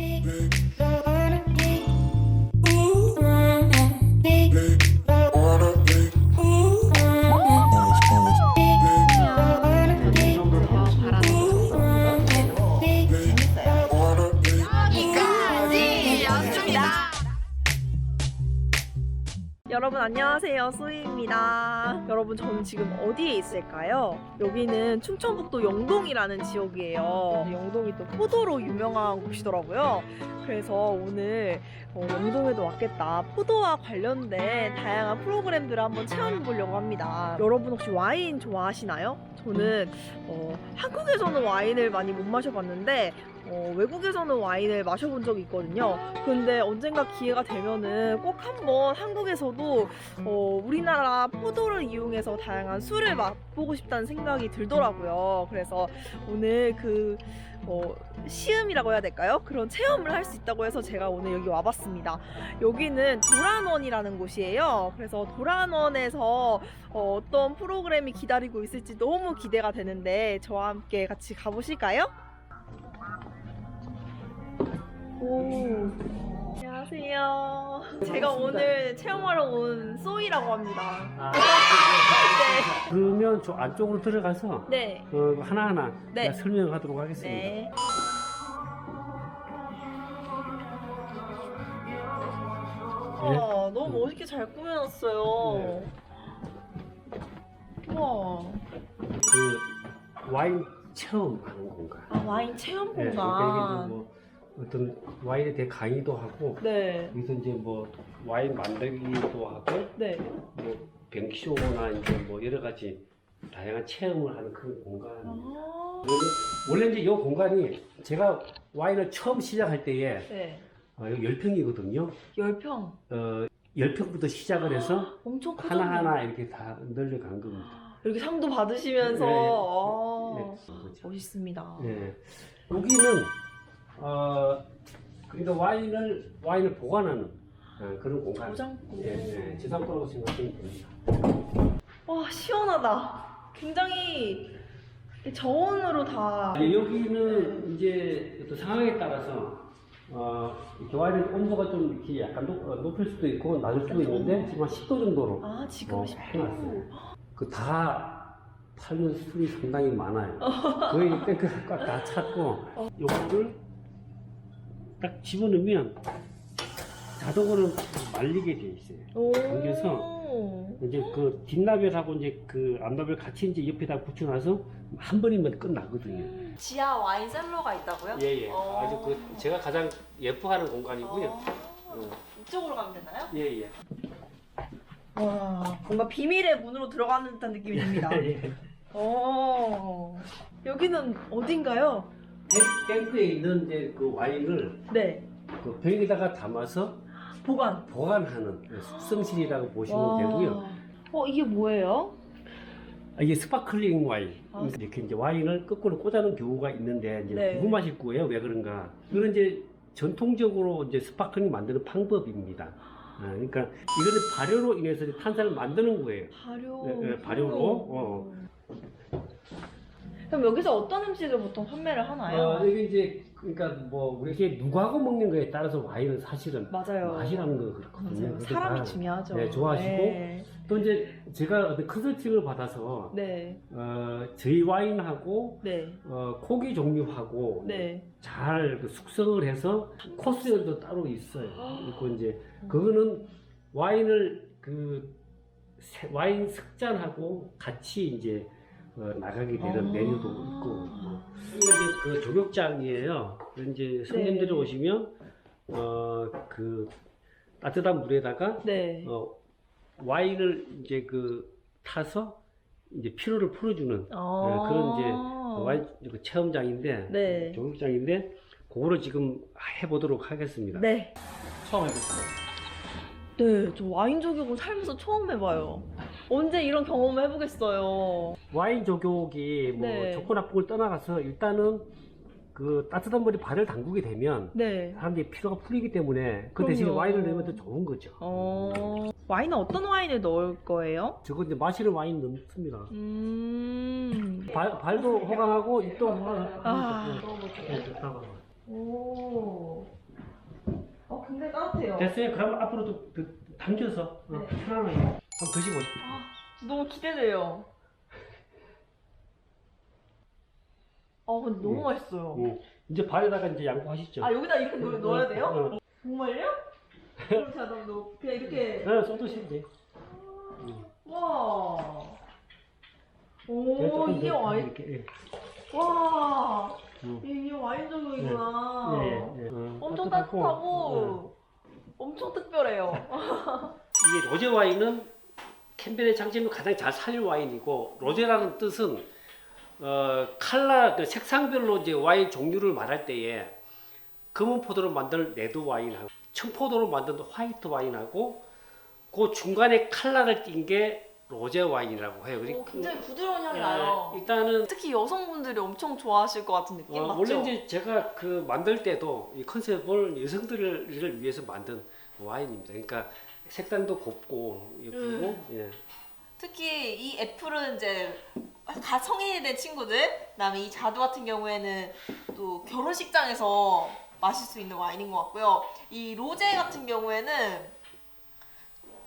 Big. 여러분 안녕하세요. 소희입니다. 여러분 저는 지금 어디에 있을까요? 여기는 충청북도 영동이라는 지역이에요. 영동이 또 포도로 유명한 곳이더라고요. 그래서 오늘 어, 영동에도 왔겠다. 포도와 관련된 다양한 프로그램들을 한번 체험해 보려고 합니다. 여러분 혹시 와인 좋아하시나요? 저는 어, 한국에서는 와인을 많이 못 마셔봤는데 어, 외국에서는 와인을 마셔본 적이 있거든요. 근데 언젠가 기회가 되면은 꼭 한번 한국에서도 어, 우리나라 포도를 이용해서 다양한 술을 맛보고 싶다는 생각이 들더라고요. 그래서 오늘 그 어, 시음이라고 해야 될까요? 그런 체험을 할 수 있다고 해서 제가 오늘 여기 와봤습니다. 여기는 도란원이라는 곳이에요. 그래서 도란원에서 어, 어떤 프로그램이 기다리고 있을지 너무 기대가 되는데 저와 함께 같이 가보실까요? 오. 안녕하세요. 제가 오늘 체험하러 온 소이라고 합니다. 아, 네. 그러면 저 안쪽으로 들어가서 네. 어, 하나하나 네. 제가 설명하도록 하겠습니다. 네. 와, 너무 멋있게 잘 꾸며놨어요. 네. 우와. 그 와인 체험하는 공간. 아, 와인 체험 네, 그러니까 이게 공간. 뭐 어떤 와인에 대해 강의도 하고 네. 여기서 이제 뭐 와인 만들기도 하고 네. 뭐 뱅쇼나 이제 뭐 여러 가지 다양한 체험을 하는 그런 공간. 아. 원래 이제 이 공간이 제가 와인을 처음 시작할 때에 네. 어, 10평이거든요. 열평. 어, 10평부터 시작을 해서 엄청 커졌네. 하나하나 이렇게 다 늘려간 겁니다. 이렇게 상도 받으시면서 네. 아, 네, 그렇죠. 멋있습니다. 예. 여기는 어 그러니까 와인을 와인을 보관하는 어, 그런 공간. 저장고. 예, 예. 저장고라고 생각하시면 됩니다. 와 시원하다. 굉장히 저온으로 다. 예, 여기는 이제 어떤 상황에 따라서 어, 와인의 온도가 좀 이렇게 약간 높, 어, 높을 수도 있고 낮을 수도 있는데 지금 한 10도 정도로 아 지금 어, 10도. 해놨어요. 그다 팔면 술이 상당히 많아요. 거의 탱크를 꽉다 찼고 요거를 딱 집어넣으면 자동으로 말리게 돼 있어요. 오. 당겨서 이제 그 뒷라벨하고 이제 그 앞라벨 같이 이제 옆에다 붙여놔서 한 번이면 끝나거든요. 지하 와인 셀러가 있다고요? 예예. 어. 아주 그 제가 가장 예뻐하는 공간이고요. 어. 어. 이쪽으로 가면 되나요? 예예. 와 뭔가 비밀의 문으로 들어가는 듯한 느낌이 듭니다. 예. 어. 여기는 어딘가요? 탱크에 있는 이제 그 와인을 네. 그 병에다가 담아서 보관. 보관하는 숙성실이라고 보시면 되고요. 어 이게 뭐예요? 아, 이게 스파클링 와인. 아. 이렇게 이제 와인을 거꾸로 꽂아놓은 경우가 있는데 이제 네. 궁금하실 거예요. 왜 그런가? 이건 이제 전통적으로 이제 스파클링 만드는 방법입니다. 아, 그러니까 이거는 발효로 인해서 탄산을 만드는 거예요. 발효. 네, 네, 발효로, 어. 그럼 여기서 어떤 음식을 보통 판매를 하나요? 어, 이게 이제 그러니까 뭐 우리 이게 누구하고 먹는 거에 따라서 와인은 사실은 맞아요. 맛이라는 거 그렇거든요. 맞아요. 그래서 사람이 다 중요하죠. 네, 좋아하시고. 네. 또 이제 제가 어떤 컨설팅을 받아서 네. 어, 저희 와인하고 네. 어, 고기 종류하고 네. 잘그 숙성을 해서 코스열도 따로 있어요. 그리고 이제 그거는 와인을 그 세- 와인 석잔하고 같이 이제 어, 나가게 되는 아. 메뉴도 있고 뭐. 이게 그 조격장이에요. 이제 손님들이 네. 오시면 어 그 따뜻한 물에다가 네. 어, 와인을 이제 그 타서 이제 피로를 풀어주는 아. 네, 그런 이제 와인 그 체험장인데 네. 조격장인데 그거를 지금 해보도록 하겠습니다. 네. 처음 해봤어요. 네. 저 와인 조격을 살면서 처음 해봐요. 언제 이런 경험을 해보겠어요. 와인 조격이 뭐 네. 좋고 나쁘고를 떠나가서 일단은 그 따뜻한 물에 발을 담그게 되면 네. 사람들이 피로가 풀리기 때문에 그 대신에 그럼요. 와인을 넣으면 더 좋은 거죠. 어. 와인은 어떤 와인을 넣을 거예요? 저거 이제 마시는 와인 넣습니다. 음. 발, 발도 호강하고 입도 호강하고 아. 네, 좋다고. 오. 어, 근데 따뜻해요. 됐어요. 그럼 앞으로도 그 당겨서 어, 네. 편안하게 한번 드시고. 아, 너무 기대돼요. 아, 근데 너무 음. 맛있어요. 음. 이제 발에다가 이제 양보하시죠. 아, 여기다 이렇게 넣, 넣어야 돼요? 어, 정말요? 그럼 너무 넣- 그냥 이렇게. 어, 쏟으시면 돼. 음. 와. 오, 이게 더 와인. 이렇게, 예. 와. 음. 이게 와인조경이구나. 예, 예. 어, 엄청 따뜻하고, 따뜻하고 어. 엄청 특별해요. 이게 로제 와인은 캠벨의 장점을 가장 잘 살릴 와인이고 로제라는 뜻은 어, 칼라 그 색상별로 이제 와인 종류를 말할 때에 검은 포도로 만든 레드 와인하고 청포도로 만든 화이트 와인하고 그 중간에 칼라를 띈 게 로제 와인이라고 해요. 오, 굉장히 부드러운 향이 예, 나요. 일단은 특히 여성분들이 엄청 좋아하실 것 같은 느낌 어, 맞죠? 원래 이제 제가 그 만들 때도 이 컨셉을 여성들을 위해서 만든 와인입니다. 그러니까 색상도 곱고 예쁘고 음. 예. 특히 이 애플은 이제 다 성인이 된 친구들, 그다음에 이 자두 같은 경우에는 또 결혼식장에서 마실 수 있는 와인인 것 같고요. 이 로제 같은 경우에는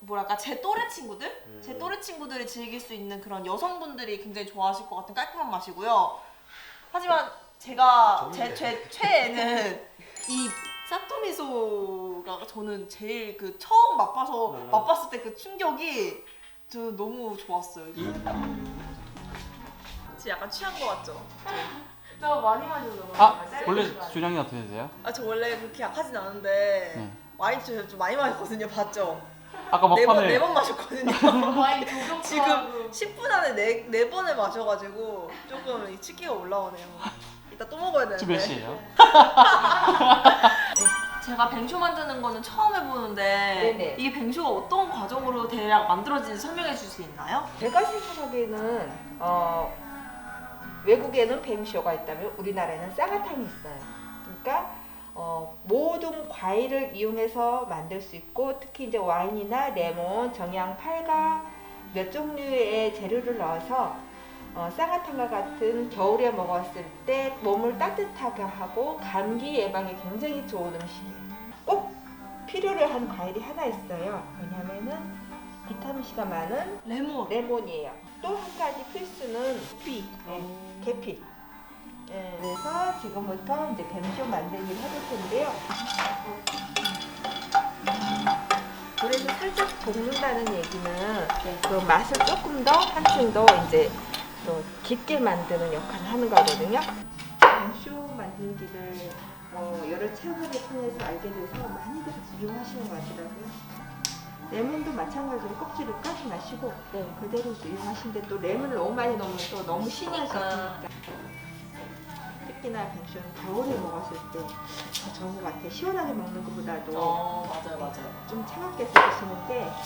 뭐랄까 제 또래 친구들, 음. 제 또래 친구들이 즐길 수 있는 그런 여성분들이 굉장히 좋아하실 것 같은 깔끔한 맛이고요. 하지만 제가 제, 제 최애는 이 사토미소가 저는 제일 그 처음 맛봐서 음. 맛봤을 때 그 충격이 저는 너무 좋았어요. 이- 진짜 약간 취한 거 같죠? 나 많이 마셔서 아 원래 주량이 어떻게 되세요? 아 저 원래 그렇게 약하진 않은데 네. 와인 좀, 좀 많이 마셨거든요 봤죠? 아까 네번 막판에 네번 마셨거든요 와인 조금 지금 10분 안에 네, 네 번을 마셔가지고 조금 이 치기가 올라오네요 이따 또 먹어야 되는데 지금 몇 시예요? 제가 뱅쇼 만드는 거는 처음 해보는데 네네. 이게 뱅쇼가 어떤 과정으로 대략 만들어지는지 설명해 줄 수 있나요? 제가 생각하기에는 어, 외국에는 뱅쇼가 있다면 우리나라에는 쌍화탕이 있어요. 그러니까 어, 모든 과일을 이용해서 만들 수 있고 특히 이제 와인이나 레몬, 정향, 팔과 몇 종류의 재료를 넣어서 어, 쌍화탕과 같은 겨울에 먹었을 때 몸을 따뜻하게 하고 감기 예방에 굉장히 좋은 음식이에요. 꼭 필요로 한 과일이 하나 있어요. 뭐냐면은 비타민 C가 많은 레몬 레몬이에요. 또 한 가지 필수는 피 네, 계피. 예, 그래서 지금부터 이제 뱀쇼 만들기를 해볼 텐데요. 그래서 살짝 볶는다는 얘기는 그 맛을 조금 더 한층 더 이제 또 깊게 만드는 역할을 하는 거거든요. 뱀쇼 만들기를 어, 여러 체험을 통해서 알게 돼서 많이들 이용하시는 것 같더라고요. 레몬도 마찬가지로 껍질을 까지 마시고 그대로 이용하시는데 또 레몬을 너무 많이 넣으면 또 너무 신이 하시니까 특히나 뱅쇼는 겨울에 먹었을 때 더 좋은 것 같아요. 시원하게 먹는 것보다도 어 맞아요 맞아요 좀 차갑게 드시는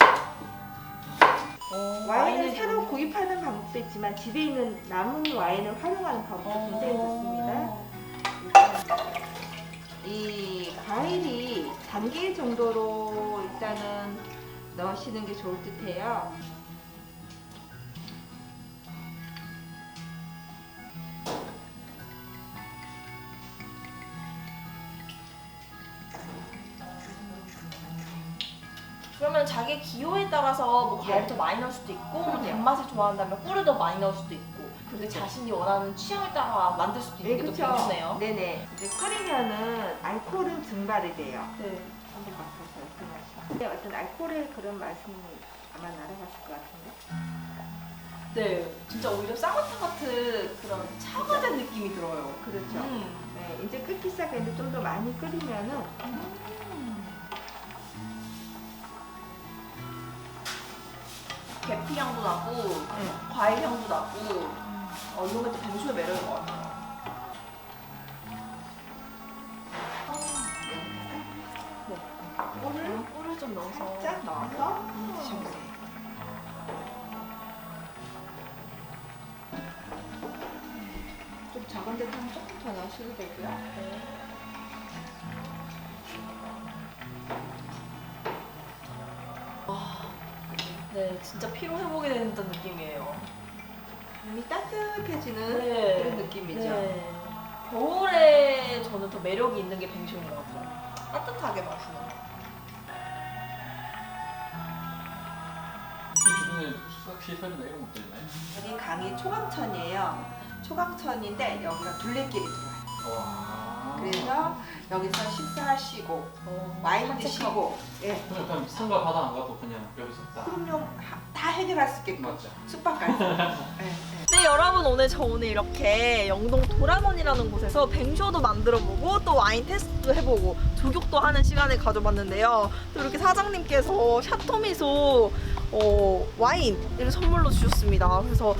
게 와인을 새로 구입하는 방법도 있지만 집에 있는 남은 와인을 활용하는 방법도 굉장히 좋습니다. 이 과일이 잠길 정도로 일단은 넣으시는 게 좋을 듯해요. 따라서 뭐 과일을 더 많이 넣을 수도 있고 뭐 단맛을 좋아한다면 꿀을 더 많이 넣을 수도 있고 근데 자신이 원하는 취향에 따라 만들 수도 있는 게또 뱅쇼네요 네네. 이제 끓이면은 알코올은 증발이 돼요. 네. 한번 맡아서 어떤 맛이. 근데 어떤 알코올의 그런 맛은 아마 날아갔을 것 같은데. 네, 진짜 오히려 쌍화탕 같은 그런 차가 된 느낌이 들어요. 그렇죠. 음. 네, 이제 끓기 시작했는데 좀 더 많이 끓이면은 계피 향도 나고 네. 과일 향도 나고 어, 이런 게또 뱅쇼의 매력인 것 같아요. 꿀을 꿀을 좀 넣어서 쫙 넣어서 드셔보세요. 좀 작은 데서 한 조금 더 넣으셔도 되고요. 진짜 피로 회복이 되는 듯한 느낌이에요. 몸이 따뜻해지는 네. 그런 느낌이죠. 네. 겨울에 저는 더 매력이 있는 게 뱅쇼인 것 같아요. 따뜻하게 마시는 거. 이 주변에 숙박 시설이나 이런 것도 있나요? 여기 강이 초강천이에요. 초강천인데 여기가 둘레길이 들어와요. 와. 그래서 여기서 식사하시고 와인 드시고 예. 그냥 그냥 산과 바다 안 가도 그냥 여기서 딱 그럼요 하- 다 해결할 수 있게끔 맞죠. 숙박까지. 예, 예. 네 여러분 오늘 저 오늘 이렇게 영동 도라몬이라는 곳에서 뱅쇼도 만들어보고 또 와인 테스트도 해보고 조격도 하는 시간을 가져봤는데요. 또 이렇게 사장님께서 샤토미소 어, 와인을 선물로 주셨습니다. 그래서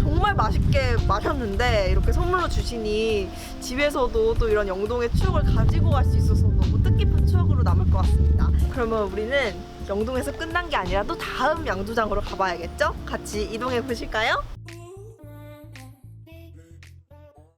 정말 맛있게 마셨는데 이렇게 선물로 주시니 집에서도 또 이런 영동의 추억을 가지고 갈 수 있어서 너무 뜻깊은 추억으로 남을 것 같습니다. 그러면 우리는 영동에서 끝난 게 아니라 또 다음 양조장으로 가봐야겠죠? 같이 이동해 보실까요?